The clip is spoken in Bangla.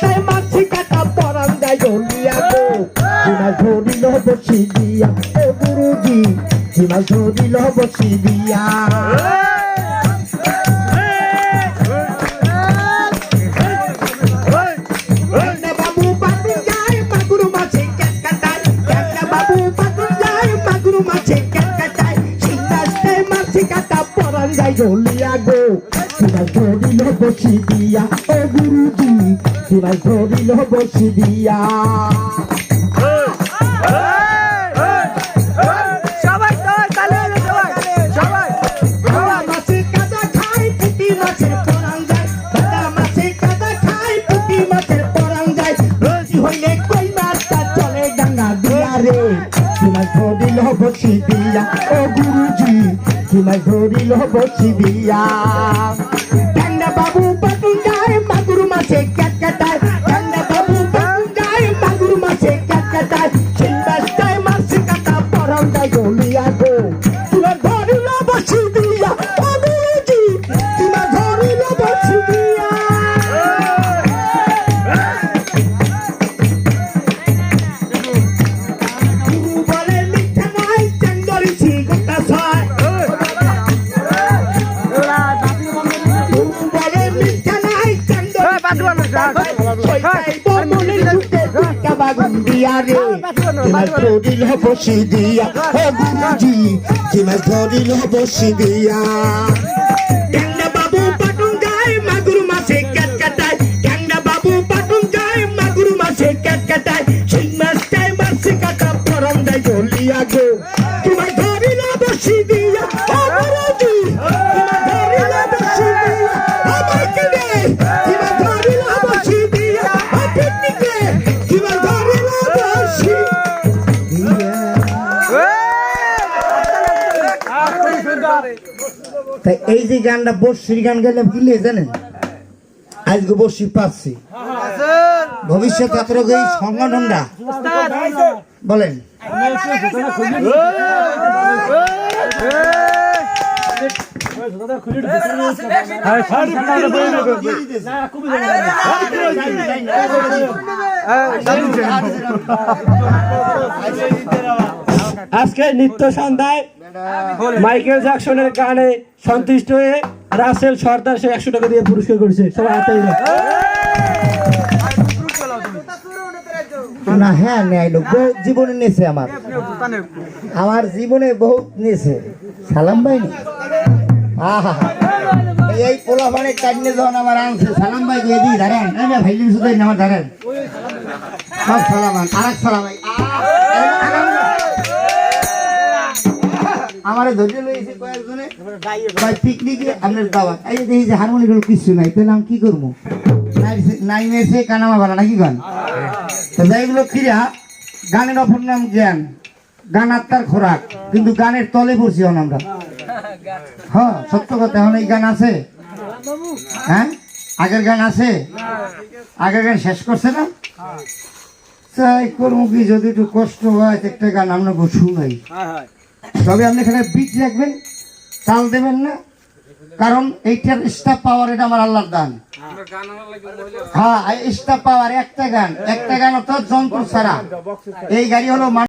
তাই মাছি কাটা পরান যায় জলিয়া গো হিমাল ধরিল বসি দিয়া ও গুরুজি হিমাল ধরিল বসি দিয়া জলিয়া গো ধরিল বসি দিয়া ও গুরুজি হিমাল ধরিল বসি দিয়া সবাই তো তালে সবাই সবাই দাদা মাছে কাদা খায় পুঁটি মাছের পরান যায়। দাদা মাছে কাদা খায় পুঁটি মাছের পরান যায়। রোজি হইলে কই মাছটা চলে ডাঙ্গা দিয়া রে হিমাল ধরিল বসি দিয়া ও গুরুজি হিমাল ধরিল বসি দিয়া বাবু ধরিল বসি দিয়া ও গুরুজি ধরিল বসি দিয়া তাই এই যে গানটা বর্ষির গান গেলে কি জানেন? আজকে বর্ষি পাচ্ছি। ভবিষ্যৎ ছাত্রকে এই সংগঠনটা? বলেন। আজকে নিত্য সন্ধ্যায় মাইকেল জ্যাকসনের গানে সন্তুষ্ট হয়ে রাসেল সর্দার সে একশো টাকা দিয়ে পুরস্কার করেছে। সবাই হাতে না হ্যাঁ নেয় লোক বহু জীবনে নিয়েছে আমার। আমার জীবনে বহুত নিয়েছে সালাম ভাই নি? আহা। এই- এই পোলা পানে কাটলে যখন আমার আনছে সালাম ভাই দিয়ে দিই ভাইলিন শুধু আমার সব সালাম আর এক সালাম ভাই। আমার ধৈর্য লইছে কয়েকজনে। ভাই পিকনিকে আপনার দাওয়াত। এই দেখি যে হারমোনিয়াম কিছু নাই তাহলে আমি কি করব? নাই- নাই মেসে কানামা বাড়া নাকি গান তো যাইগুলো ক্রিয়া গানের অপর নাম জ্ঞান। গান আত্মার খোরাক। কিন্তু গানের তলে পড়ছি এখন আমরা। হ্যাঁ সত্য কথা এখন এই গান আছে? হ্যাঁ? আগের গান আছে? আগের গান শেষ করছে না? চাই করব কি যদি একটু কষ্ট হয় একটা গান আমরা শুনাই। তবে আপনি এখানে বীজ রাখবেন, চাল দেবেন না, কারণ এইটার স্টাফ পাওয়ার এটা আমার আল্লাহর দান। হ্যাঁ স্টাফ পাওয়ার একটা গান একটা গান অর্থাৎ যন্ত্র ছাড়া। এই গাড়ি হলো